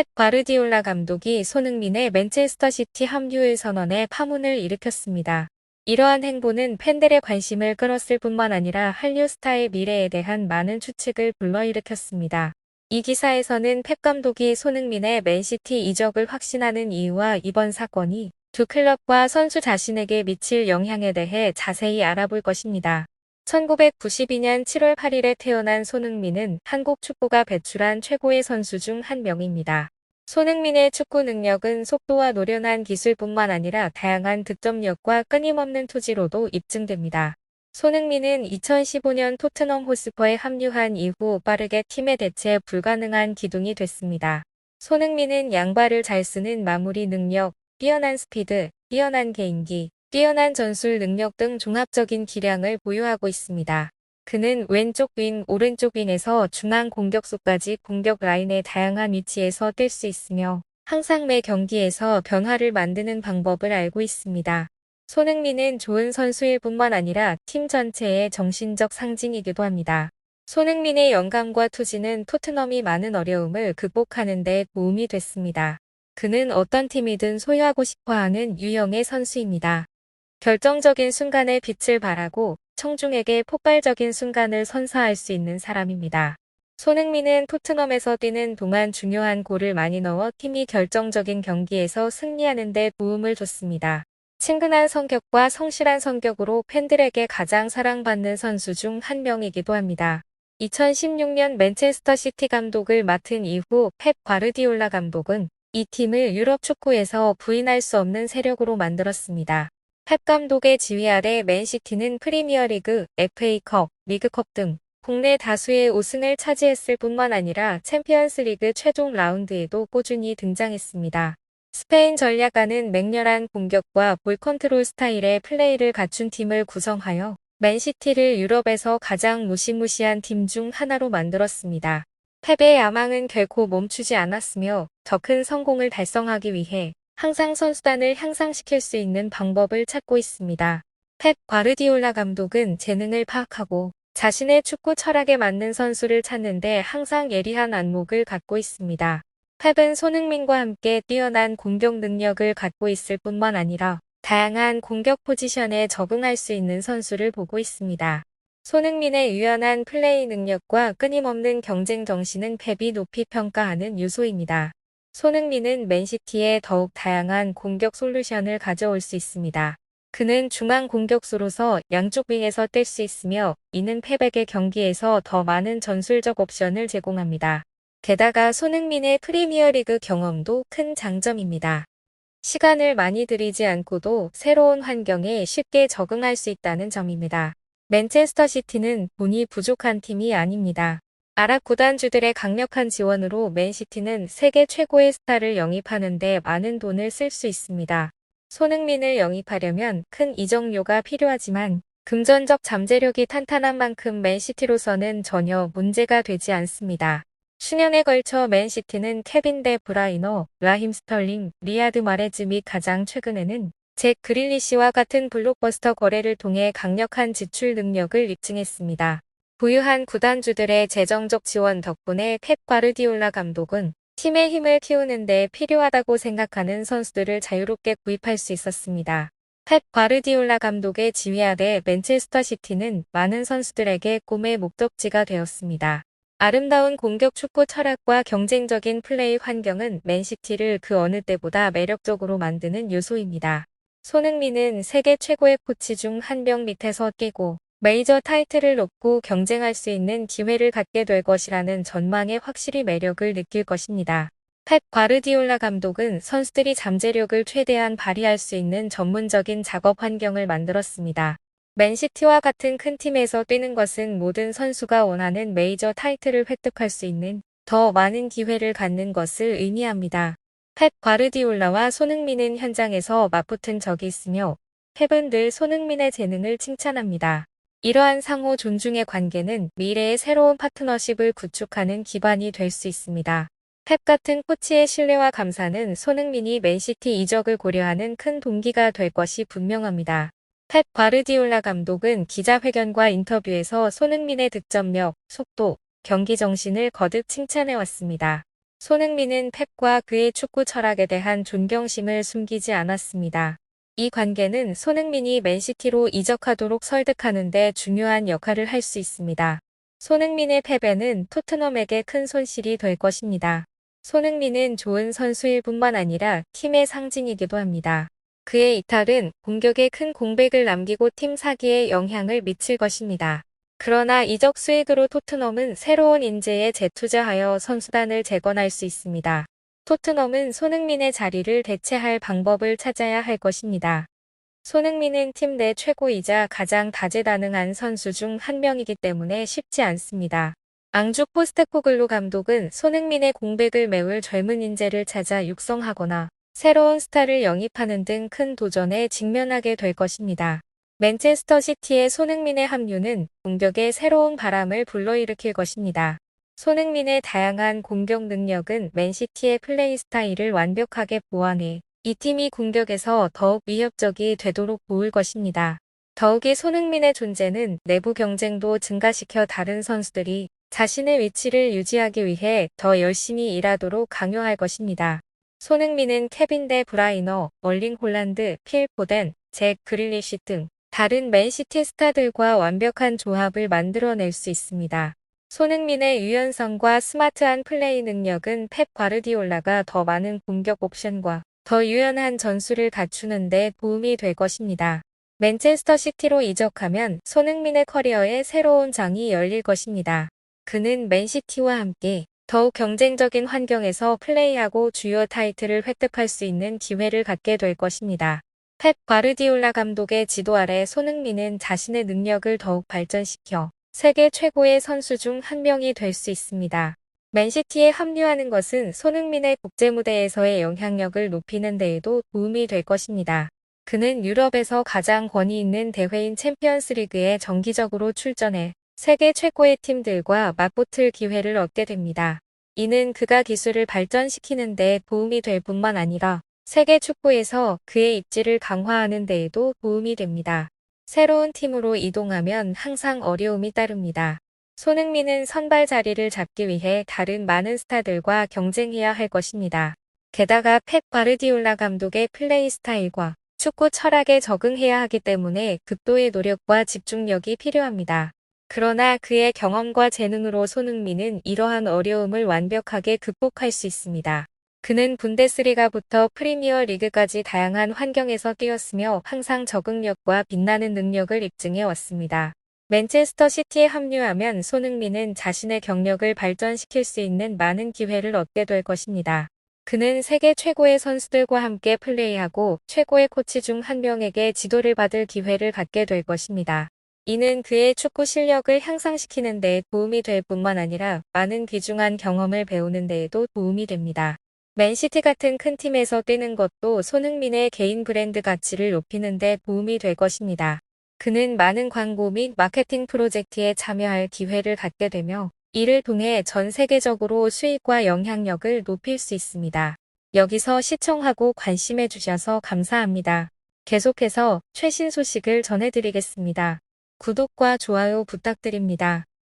펩 과르디올라 감독이 손흥민의 맨체스터 시티 합류의 선언에 파문을 일으켰습니다. 이러한 행보는 팬들의 관심을 끌었을 뿐만 아니라 한류 스타의 미래에 대한 많은 추측을 불러일으켰습니다. 이 기사에서는 펩 감독이 손흥민의 맨시티 이적을 확신하는 이유와 이번 사건이 두 클럽과 선수 자신에게 미칠 영향에 대해 자세히 알아볼 것입니다. 1992년 7월 8일에 태어난 손흥민은 한국 축구가 배출한 최고의 선수 중 한 명입니다. 손흥민의 축구 능력은 속도와 노련한 기술뿐만 아니라 다양한 득점력과 끊임없는 투지로도 입증됩니다. 손흥민은 2015년 토트넘 호스퍼에 합류한 이후 빠르게 팀의 대체 불가능한 기둥이 됐습니다. 손흥민은 양발을 잘 쓰는 마무리 능력, 뛰어난 스피드, 뛰어난 개인기, 뛰어난 전술 능력 등 종합적인 기량을 보유하고 있습니다. 그는 왼쪽 윙, 오른쪽 윙에서 중앙 공격수까지 공격 라인의 다양한 위치에서 뛸 수 있으며 항상 매 경기에서 변화를 만드는 방법을 알고 있습니다. 손흥민은 좋은 선수일 뿐만 아니라 팀 전체의 정신적 상징이기도 합니다. 손흥민의 영감과 투지는 토트넘이 많은 어려움을 극복하는 데 도움이 됐습니다. 그는 어떤 팀이든 소유하고 싶어하는 유형의 선수입니다. 결정적인 순간에 빛을 발하고 청중에게 폭발적인 순간을 선사할 수 있는 사람입니다. 손흥민은 토트넘에서 뛰는 동안 중요한 골을 많이 넣어 팀이 결정적인 경기에서 승리하는 데 도움을 줬습니다. 친근한 성격과 성실한 성격으로 팬들에게 가장 사랑받는 선수 중 한 명이기도 합니다. 2016년 맨체스터 시티 감독을 맡은 이후 펩 과르디올라 감독은 이 팀을 유럽 축구에서 부인할 수 없는 세력으로 만들었습니다. 펩 감독의 지휘 아래 맨시티는 프리미어리그, FA컵, 리그컵 등 국내 다수의 우승을 차지했을 뿐만 아니라 챔피언스리그 최종 라운드에도 꾸준히 등장했습니다. 스페인 전략가는 맹렬한 공격과 볼 컨트롤 스타일의 플레이를 갖춘 팀을 구성하여 맨시티를 유럽에서 가장 무시무시한 팀 중 하나로 만들었습니다. 펩의 야망은 결코 멈추지 않았으며 더 큰 성공을 달성하기 위해 항상 선수단을 향상시킬 수 있는 방법을 찾고 있습니다. 펩 과르디올라 감독은 재능을 파악하고 자신의 축구 철학에 맞는 선수를 찾는데 항상 예리한 안목을 갖고 있습니다. 펩은 손흥민과 함께 뛰어난 공격 능력을 갖고 있을 뿐만 아니라 다양한 공격 포지션에 적응할 수 있는 선수를 보고 있습니다. 손흥민의 유연한 플레이 능력과 끊임없는 경쟁 정신은 펩이 높이 평가하는 요소입니다. 손흥민은 맨시티에 더욱 다양한 공격 솔루션을 가져올 수 있습니다. 그는 중앙 공격수로서 양쪽 윙에서 뛸수 있으며 이는 펩에게 경기에서 더 많은 전술적 옵션을 제공합니다. 게다가 손흥민의 프리미어리그 경험도 큰 장점입니다. 시간을 많이 들이지 않고도 새로운 환경에 쉽게 적응할 수 있다는 점입니다. 맨체스터 시티는 돈이 부족한 팀이 아닙니다. 아랍 구단주들의 강력한 지원으로 맨시티는 세계 최고의 스타를 영입하는 데 많은 돈을 쓸 수 있습니다. 손흥민을 영입하려면 큰 이적료가 필요하지만 금전적 잠재력이 탄탄한 만큼 맨시티로서는 전혀 문제가 되지 않습니다. 수년에 걸쳐 맨시티는 케빈 데 브라이너, 라힘 스털링, 리아드 마레즈 및 가장 최근에는 잭 그릴리시와 같은 블록버스터 거래를 통해 강력한 지출 능력을 입증했습니다. 부유한 구단주들의 재정적 지원 덕분에 펩 과르디올라 감독은 팀의 힘을 키우는 데 필요하다고 생각하는 선수들을 자유롭게 구입할 수 있었습니다. 펩 과르디올라 감독의 지휘 아래 맨체스터 시티는 많은 선수들에게 꿈의 목적지가 되었습니다. 아름다운 공격 축구 철학과 경쟁적인 플레이 환경은 맨시티를 그 어느 때보다 매력적으로 만드는 요소입니다. 손흥민은 세계 최고의 코치 중 한 명 밑에서 뛰고 메이저 타이틀을 놓고 경쟁할 수 있는 기회를 갖게 될 것이라는 전망에 확실히 매력을 느낄 것입니다. 펩 과르디올라 감독은 선수들이 잠재력을 최대한 발휘할 수 있는 전문적인 작업 환경을 만들었습니다. 맨시티와 같은 큰 팀에서 뛰는 것은 모든 선수가 원하는 메이저 타이틀을 획득할 수 있는 더 많은 기회를 갖는 것을 의미합니다. 펩 과르디올라와 손흥민은 현장에서 맞붙은 적이 있으며 펩은 늘 손흥민의 재능을 칭찬합니다. 이러한 상호 존중의 관계는 미래의 새로운 파트너십을 구축하는 기반이 될 수 있습니다. 펩 같은 코치의 신뢰와 감사는 손흥민이 맨시티 이적을 고려하는 큰 동기가 될 것이 분명합니다. 펩 과르디올라 감독은 기자회견과 인터뷰에서 손흥민의 득점력, 속도, 경기 정신을 거듭 칭찬해왔습니다. 손흥민은 펩과 그의 축구 철학에 대한 존경심을 숨기지 않았습니다. 이 관계는 손흥민이 맨시티로 이적하도록 설득하는 데 중요한 역할을 할 수 있습니다. 손흥민의 패배는 토트넘에게 큰 손실이 될 것입니다. 손흥민은 좋은 선수일 뿐만 아니라 팀의 상징이기도 합니다. 그의 이탈은 공격에 큰 공백을 남기고 팀 사기에 영향을 미칠 것입니다. 그러나 이적 수익으로 토트넘은 새로운 인재에 재투자하여 선수단을 재건할 수 있습니다. 토트넘은 손흥민의 자리를 대체할 방법을 찾아야 할 것입니다. 손흥민은 팀 내 최고이자 가장 다재다능한 선수 중 한 명이기 때문에 쉽지 않습니다. 앙주 포스테코글루 감독은 손흥민의 공백을 메울 젊은 인재를 찾아 육성하거나 새로운 스타를 영입하는 등 큰 도전에 직면하게 될 것입니다. 맨체스터 시티의 손흥민의 합류는 공격에 새로운 바람을 불러일으킬 것입니다. 손흥민의 다양한 공격 능력은 맨시티의 플레이 스타일을 완벽하게 보완해 이 팀이 공격에서 더욱 위협적이 되도록 도울 것입니다. 더욱이 손흥민의 존재는 내부 경쟁도 증가시켜 다른 선수들이 자신의 위치를 유지하기 위해 더 열심히 일하도록 강요할 것입니다. 손흥민은 케빈 데 브라이너, 멀링 홀란드, 필 포덴, 잭 그릴리시 등 다른 맨시티 스타들과 완벽한 조합을 만들어낼 수 있습니다. 손흥민의 유연성과 스마트한 플레이 능력은 펩 과르디올라가 더 많은 공격 옵션과 더 유연한 전술을 갖추는 데 도움이 될 것입니다. 맨체스터 시티로 이적하면 손흥민의 커리어에 새로운 장이 열릴 것입니다. 그는 맨시티와 함께 더욱 경쟁적인 환경에서 플레이하고 주요 타이틀을 획득할 수 있는 기회를 갖게 될 것입니다. 펩 과르디올라 감독의 지도 아래 손흥민은 자신의 능력을 더욱 발전시켜 세계 최고의 선수 중 한 명이 될 수 있습니다. 맨시티에 합류하는 것은 손흥민의 국제무대에서의 영향력을 높이는 데에도 도움이 될 것입니다. 그는 유럽에서 가장 권위 있는 대회인 챔피언스 리그에 정기적으로 출전해 세계 최고의 팀들과 맞붙을 기회를 얻게 됩니다. 이는 그가 기술을 발전시키는 데 도움이 될 뿐만 아니라 세계 축구에서 그의 입지를 강화하는 데에도 도움이 됩니다. 새로운 팀으로 이동하면 항상 어려움이 따릅니다. 손흥민은 선발 자리를 잡기 위해 다른 많은 스타들과 경쟁해야 할 것입니다. 게다가 펩 바르디올라 감독의 플레이 스타일과 축구 철학에 적응해야 하기 때문에 극도의 노력과 집중력이 필요합니다. 그러나 그의 경험과 재능으로 손흥민은 이러한 어려움을 완벽하게 극복할 수 있습니다. 그는 분데스리가부터 프리미어 리그까지 다양한 환경에서 뛰었으며 항상 적응력과 빛나는 능력을 입증해 왔습니다. 맨체스터 시티에 합류하면 손흥민은 자신의 경력을 발전시킬 수 있는 많은 기회를 얻게 될 것입니다. 그는 세계 최고의 선수들과 함께 플레이하고 최고의 코치 중 한 명에게 지도를 받을 기회를 갖게 될 것입니다. 이는 그의 축구 실력을 향상시키는 데 도움이 될 뿐만 아니라 많은 귀중한 경험을 배우는 데에도 도움이 됩니다. 맨시티 같은 큰 팀에서 뛰는 것도 손흥민의 개인 브랜드 가치를 높이는 데 도움이 될 것입니다. 그는 많은 광고 및 마케팅 프로젝트에 참여할 기회를 갖게 되며 이를 통해 전 세계적으로 수익과 영향력을 높일 수 있습니다. 여기서 시청하고 관심해 주셔서 감사합니다. 계속해서 최신 소식을 전해드리겠습니다. 구독과 좋아요 부탁드립니다.